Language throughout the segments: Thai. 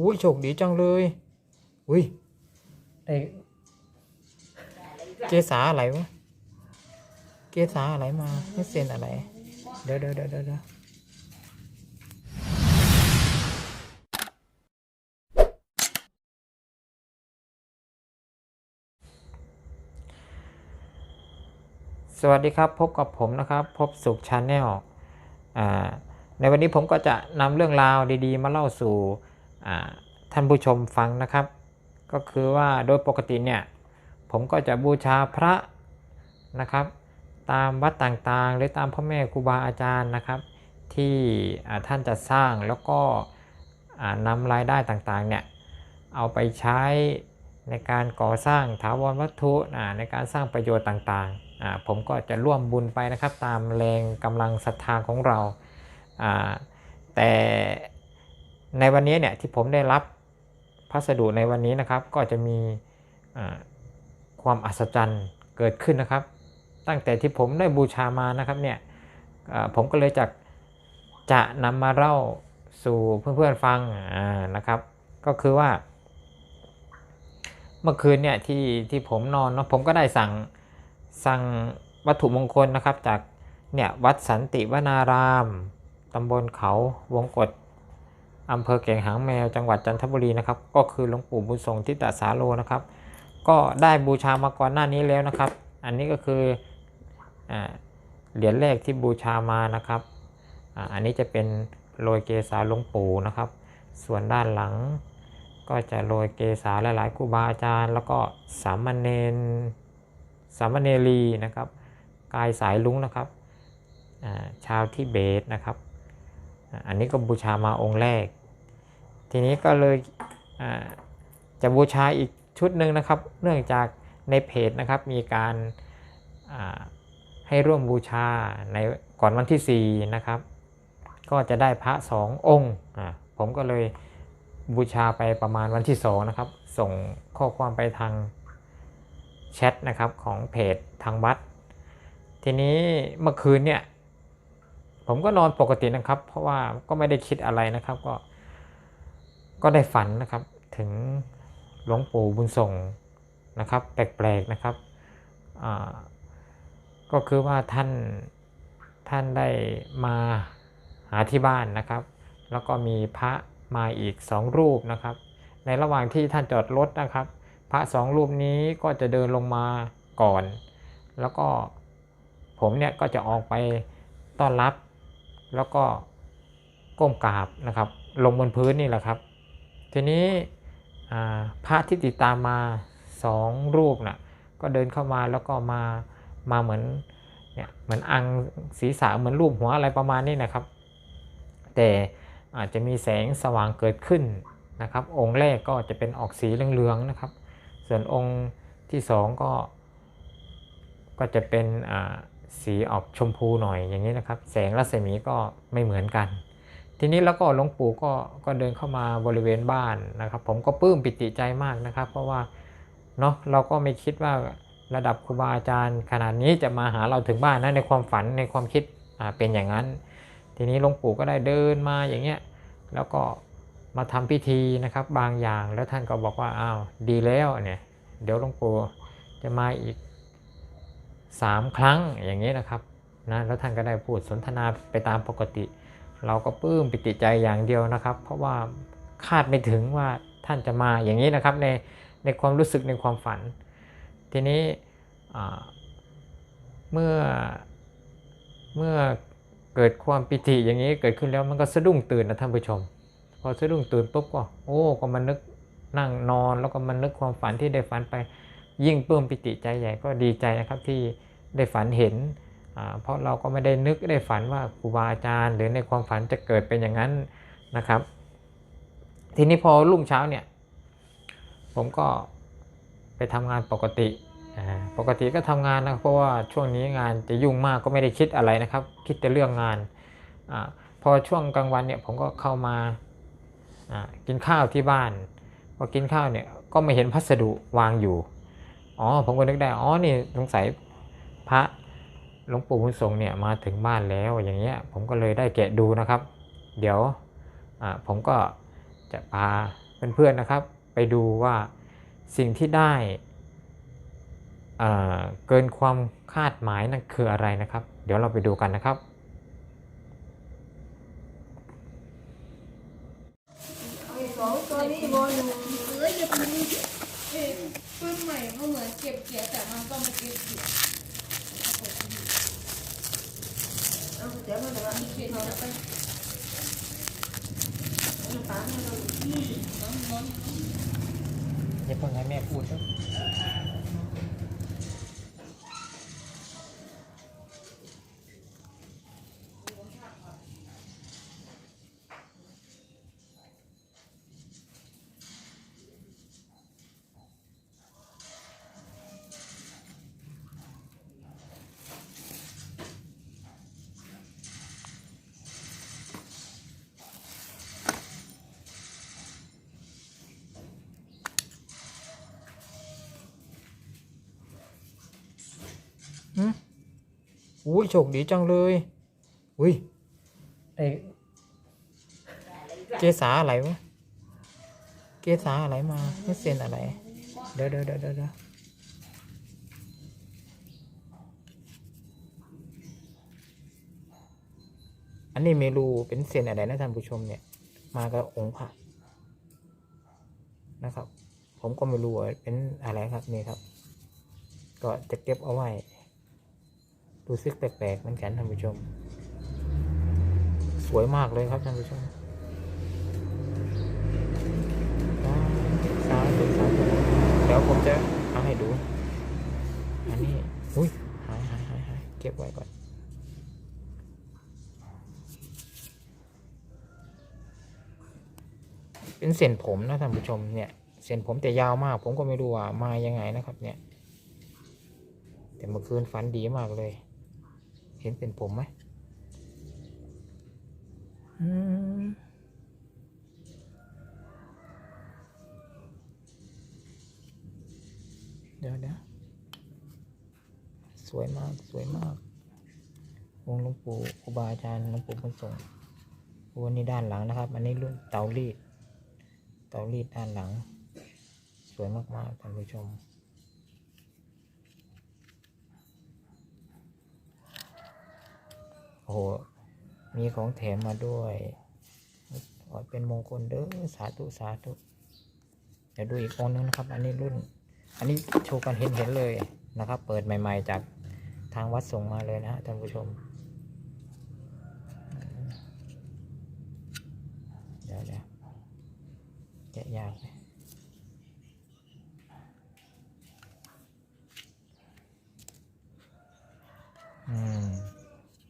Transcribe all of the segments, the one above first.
อุ้ยโชคดีจังเลย อุ้ยได้เกษาอะไรวะ เกษาอะไรมาไม่เซ็นอะไร เดี๋ยวเดี๋ยวเดี๋ยวเดี๋ยวสวัสดีครับพบกับผมนะครับ พบสุขชาแนลในวันนี้ผมก็จะนำเรื่องราวดี ๆ มาเล่าสู่ ท่านผู้ชมฟังนะครับ ก็คือว่าโดยปกติเนี่ยผมก็จะบูชาพระนะครับ ตามวัดต่างๆ หรือตามพ่อแม่ครูบาอาจารย์นะครับ ที่ท่านจะสร้างแล้วก็นำรายได้ต่างๆเนี่ยเอาไปใช้ในการก่อสร้างถาวรวัตถุในการสร้างประโยชน์ต่างๆ ผมก็จะร่วมบุญไปนะครับ ตามแรงกำลังศรัทธาของเรา แต่ ในวันนี้เนี่ยที่ผมได้รับพัสดุในวันนี้นะครับ ก็จะมีความอัศจรรย์เกิดขึ้นนะครับ ตั้งแต่ที่ผมได้บูชามานะครับเนี่ยผมก็เลยจะจะนำมาเล่าสู่เพื่อนๆฟังนะครับ ก็คือว่า เมื่อคืนเนี่ยที่ที่ผมนอนเนาะผมก็ได้สั่งสั่งวัตถุมงคลนะครับ จากเนี่ยวัดสันติวนารามตำบลเขาวงกฏ อำเภอแก่งหางแมวจังหวัดจันทบุรีนะครับ ก็คือหลวงปู่บุญทรงทิตสาโลนะครับ ก็ได้บูชามาก่อนหน้านี้แล้วนะครับ อันนี้ก็คืออเหรียญแรกที่บูชามานะครับอ,อันนี้จะเป็นโรยเกสาหลวงปู่นะครับ ส่วนด้านหลังก็จะโรยเกสาหลายๆครูบาอาจารย์ แล้วก็สามเณรสามเณรีนะครับ กายสายลุงนะครับชาวทิเบตนะครับ อันนี้ก็บูชามาองค์แรก ทีนี้ก็เลยจะบูชาอีกชุดหนึ่งนะครับ เนื่องจากในเพจนะครับมีการให้ร่วมบูชาในก่อนวันที่4นะครับ ก็จะได้พระสององค์ผมก็เลยบูชาไปประมาณวันที่2นะครับ ส่งข้อความไปทางแชทนะครับของเพจทางวัด ทีนี้เมื่อคืนเนี่ยผมก็นอนปกตินะครับ เพราะว่าก็ไม่ได้คิดอะไรนะครับ ก็ ก็ได้ฝันนะครับถึงหลวงปู่บุญส่งนะครับแปลกๆนะครับก็คือว่าท่านท่านได้มาหาที่บ้านนะครับ แล้วก็มีพระมาอีกสองรูปนะครับ ในระหว่างที่ท่านจอดรถนะครับ พระสองรูปนี้ก็จะเดินลงมาก่อน แล้วก็ผมเนี่ยก็จะออกไปต้อนรับ แล้วก็ก้มกราบนะครับ ลงบนพื้นนี่แหละครับ ทีนี้พระที่ติดตามมาสองรูปน่ะก็เดินเข้ามาแล้วก็มามาเหมือนเนี่ยเหมือนอังศีรษะเหมือนรูปหัวอะไรประมาณนี้นะครับ แต่อาจจะมีแสงสว่างเกิดขึ้นนะครับ องค์แรกก็จะเป็นออกสีเหลืองๆนะครับ ส่วนองค์ที่สองก็ก็จะเป็นสีออกชมพูหน่อยอย่างนี้นะครับ แสงรัศมีก็ไม่เหมือนกัน ทีนี้แล้วก็หลวงปู่ก็ก็เดินเข้ามาบริเวณบ้านนะครับ ผมก็ปลื้มปิติใจมากนะครับ เพราะว่าเนาะเราก็ไม่คิดว่าระดับครูบาอาจารย์ ขนาดนี้จะมาหาเราถึงบ้านนะในความฝันในความคิดเป็นอย่างนั้น ทีนี้หลวงปู่ก็ได้เดินมาอย่างเงี้ยแล้วก็มาทำพิธีนะครับบางอย่างแล้วท่านก็บอกว่าอ้าวดีแล้วเนี่ยเดี๋ยวหลวงปู่จะมาอีกสามครั้งอย่างนี้นะครับนะแล้วท่านก็ได้พูดสนทนาไปตามปกติ เราก็ปลื้มปิติใจอย่างเดียวนะครับ เพราะว่าคาดไม่ถึงว่าท่านจะมาอย่างนี้นะครับในในความรู้สึกในความฝัน ทีนี้เมื่อเมื่อเกิดความปิติอย่างนี้เกิดขึ้นแล้วมันก็สะดุ้งตื่นนะท่านผู้ชม พอสะดุ้งตื่นปุ๊บก็โอ้ก็มานึกนั่งนอนแล้วก็มานึกความฝันที่ได้ฝันไปยิ่งปลื้มปิติใจใหญ่ก็ดีใจนะครับที่ได้ฝันเห็น เพราะเราก็ไม่ได้นึกได้ฝันว่าครูบาอาจารย์ หรือในความฝันจะเกิดเป็นอย่างนั้นนะครับ ทีนี้พอรุ่งเช้าเนี่ย ผมก็ไปทำงานปกติปกติก็ทำงานนะเพราะว่าช่วงนี้งานจะยุ่งมากก็ไม่ได้คิดอะไรนะครับ คิดแต่เรื่องงานอพอช่วงกลางวันเนี่ยผมก็เข้ามากินข้าวที่บ้านพอกินข้าวเนี่ยก็ไม่เห็นพัสดุวางอยู่อ๋อผมก็นึกได้อ๋อนี่สงสัยพระ หลวงปู่บุญทรงเนี่ยมาถึงบ้านแล้วอย่างเงี้ยผมก็เลยได้แกะดูนะครับ เดี๋ยวผมก็จะพาเพื่อนๆนะครับ ไปดูว่าสิ่งที่ได้เกินความคาดหมายนั่นคืออะไรนะครับ เดี๋ยวเราไปดูกันนะครับตัวนี้บอลเอ้ยอย่าไปดูเอ้ยปืนใหม่มันเหมือนเก็บเสียแต่มันก็ไม่เก็บเสีย เอาเดี๋ยวมันจะมาเขียนจะไปตามให้เราอย่าเพิ่งให้แม่พูดนะอื อุ้ยโชคดีจังเลย อุ้ยไอเกษาอะไรวะ เกษาอะไรมาไม่เซ็นอะไร เดี๋ยวเดี๋ยวเดี๋ยวเดี๋ยวเดี๋ยวอันนี้ไม่รู้เป็นเซ็นอะไรนะท่านผู้ชมเนี่ย มากับองค์พระนะครับ ผมก็ไม่รู้ว่าเป็นอะไรครับนี่ครับ ก็จะเก็บเอาไว้ รู้สึกแปลกๆเหมือนกันท่านผู้ชม สวยมากเลยครับท่านผู้ชมสาธุสาธุเดี๋ยวผมจะเอาให้ดู อันนี้ อุ้ยหายหายหายหายเก็บไว้ก่อนเป็นเส้นผมนะท่านผู้ชมเนี่ยเส้นผมแต่ยาวมาก ผมก็ไม่รู้ว่ามายังไงนะครับ เนี่ย แต่เมื่อคืนฝันดีมากเลย เห็นเป็นผมไหมเดี๋ยวเดี๋ยวสวยมากสวยมากองค์หลวงปู่ครูบาอาจารย์หลวงปู่บุญส่งวันนี้ด้านหลังนะครับ อันนี้รุ่นเตารีด เตารีดด้านหลัง สวยมากๆท่านผู้ชม โอ้โห มีของแถมมาด้วยขอเป็นมงคลเด้อสาธุสาธุเดี๋ยวดูอีกองนึงนะครับ อันนี้รุ่น อันนี้โชว์กันเห็นเห็นเลยนะครับ เปิดใหม่ ๆ จากทางวัดส่งมาเลยนะฮะท่านผู้ชม เดี๋ยวเดี๋ยวแกะยากเลย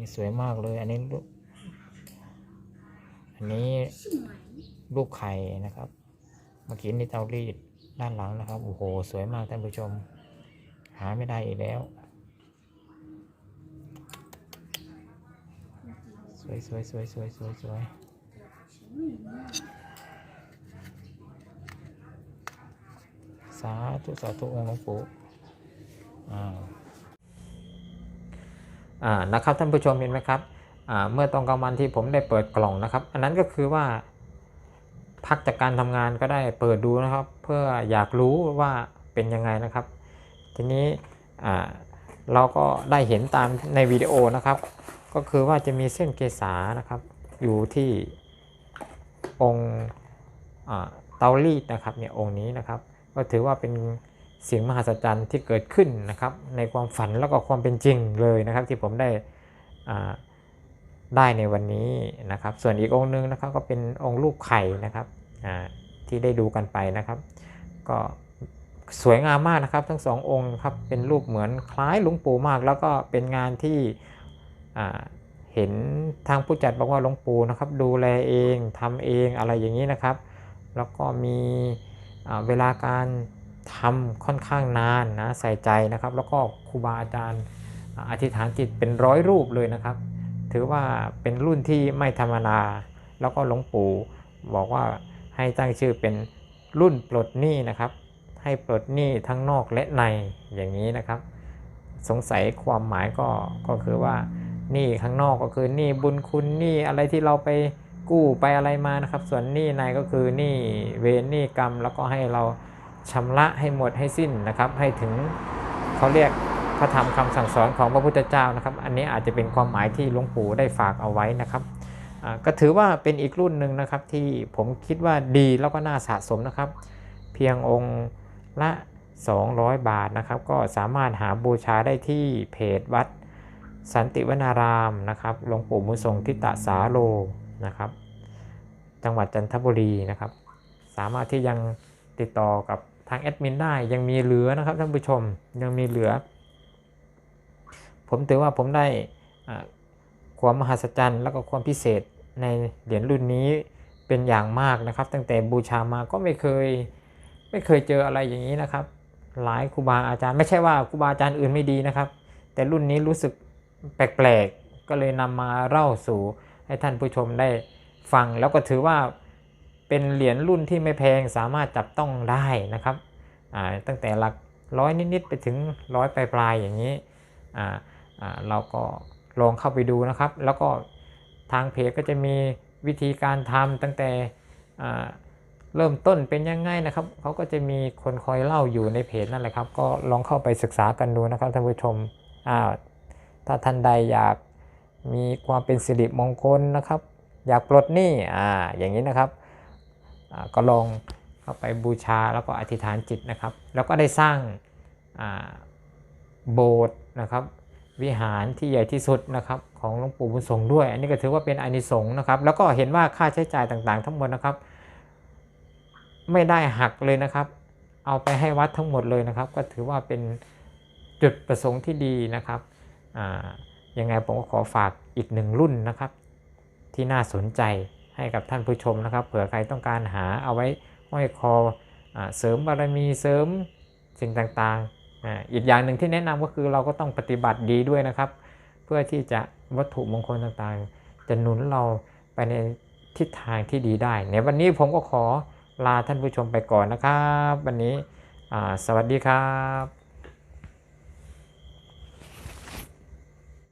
นี่สวยมากเลย อันนี้ลูกอันนี้ลูกไข่นะครับเมื่อกี้นี่เตารีดด้านหลังนะครับ โอ้โห สวยมากท่านผู้ชม หาไม่ได้อีกแล้ว สวยสวยสวยสวยสวยสวยสาธุสาธุองค์หลวงปู่อ้าวอ่า นะครับท่านผู้ชมเห็นไหมครับเมื่อตอนกลางวันที่ผมได้เปิดกล่องนะครับ อันนั้นก็คือว่า พักจากการทำงานก็ได้เปิดดูนะครับ เพื่ออยากรู้ว่าเป็นยังไงนะครับ ทีนี้เราก็ได้เห็นตามในวิดีโอนะครับ ก็คือว่าจะมีเส้นเกษานะครับ อยู่ที่องค์เตารีดนะครับเนี่ยองค์นี้นะครับ ก็ถือว่าเป็น สิ่งมหัศจรรย์ที่เกิดขึ้นนะครับในความฝันแล้วก็ความเป็นจริงเลยนะครับ ที่ผมได้ได้ในวันนี้นะครับ ส่วนอีกองค์หนึงนะครับก็เป็นองค์รูปไข่นะครับที่ได้ดูกันไปนะครับ ก็สวยงามมากนะครับ ทั้งสององค์ครับเป็นรูปเหมือนคล้ายหลวงปู่มาก แล้วก็เป็นงานที่เห็นทางผู้จัดบอกว่าหลวงปู่นะครับ ดูแลเองทำเองอะไรอย่างนี้นะครับ แล้วก็มีเวลาการ ทำค่อนข้างนานนะใส่ใจนะครับ แล้วก็ครูบาอาจารย์อ่าอธิษฐานจิตเป็นร้อยรูปเลยนะครับ ถือว่าเป็นรุ่นที่ไม่ธรรมดาแล้วก็หลวงปู่บอกว่าให้ตั้งชื่อเป็นรุ่นปลดหนี้นะครับ ให้ปลดหนี้ทั้งนอกและในอย่างนี้นะครับ สงสัยความหมายก็ก็คือว่าหนี้ข้างนอกก็คือหนี้บุญคุณหนี้อะไรที่เราไปกู้ไปอะไรมานะครับ ส่วนหนี้ในก็คือหนี้เวรหนี้กรรมแล้วก็ให้เรา ชำระให้หมดให้สิ้นนะครับ ให้ถึงเขาเรียกพระธรรมคำสั่งสอนของพระพุทธเจ้านะครับ อันนี้อาจจะเป็นความหมายที่หลวงปู่ได้ฝากเอาไว้นะครับก็ถือว่าเป็นอีกรุ่นหนึ่งนะครับที่ผมคิดว่าดีแล้วก็น่าสะสมนะครับ เพียงองค์ละ 200 บาทนะครับ ก็สามารถหาบูชาได้ที่เพจวัดสันติวนารามนะครับหลวงปู่มุทรงทิตะสาโลนะครับ จังหวัดจันทบุรีนะครับ สามารถที่ยังติดต่อกับ ทางแอดมินได้ยังมีเหลือนะครับท่านผู้ชมยังมีเหลือ ผมถือว่าผมได้ความมหัศจรรย์แล้วก็ความพิเศษในเหรียญรุ่นนี้เป็นอย่างมากนะครับ ตั้งแต่บูชามาก็ไม่เคยไม่เคยเจออะไรอย่างนี้นะครับ หลายครูบาอาจารย์ ไม่ใช่ว่าครูบาอาจารย์อื่นไม่ดีนะครับ แต่รุ่นนี้รู้สึกแปลกๆก็เลยนำมาเล่าสู่ให้ท่านผู้ชมได้ฟังแล้วก็ถือว่า เป็นเหรียญรุ่นที่ไม่แพงสามารถจับต้องได้นะครับตั้งแต่หลักร้อยนิดๆไปถึงร้อยปลายๆอย่างนี้เราก็ลองเข้าไปดูนะครับ แล้วก็ทางเพจก็จะมีวิธีการทำตั้งแต่เริ่มต้นเป็นยังไงนะครับเขาก็จะมีคนคอยเล่าอยู่ในเพจนั่นแหละครับ ก็ลองเข้าไปศึกษากันดูนะครับท่านผู้ชมถ้าท่านใดอยากมีความเป็นสิริมงคลนะครับ อยากปลดหนี้อ่าอย่างนี้นะครับ ก็ลองเข้าไปบูชาแล้วก็อธิษฐานจิตนะครับ แล้วก็ได้สร้างโบสถ์นะครับ วิหารที่ใหญ่ที่สุดนะครับของหลวงปู่บุญสงด้วย อันนี้ก็ถือว่าเป็นอานิสงส์นะครับ แล้วก็เห็นว่าค่าใช้จ่ายต่างๆ ทั้งหมดนะครับ ไม่ได้หักเลยนะครับ เอาไปให้วัดทั้งหมดเลยนะครับ ก็ถือว่าเป็นจุดประสงค์ที่ดีนะครับอ่ายังไงผมก็ขอฝากอีกหนึ่งรุ่นนะครับ ที่น่าสนใจ ให้กับท่านผู้ชมนะครับ เผื่อใครต้องการหาเอาไว้ห้อยคออเสริมบารมีเสริมสิ่งต่างๆอาอีกอย่างหนึ่งที่แนะนำก็คือเราก็ต้องปฏิบัติดีด้วยนะครับ เพื่อที่จะวัตถุมงคลต่างๆ จะหนุนเราไปในทิศทางที่ดีได้ ในวันนี้ผมก็ขอลาท่านผู้ชมไปก่อนนะครับ วันนี้สวัสดีครับ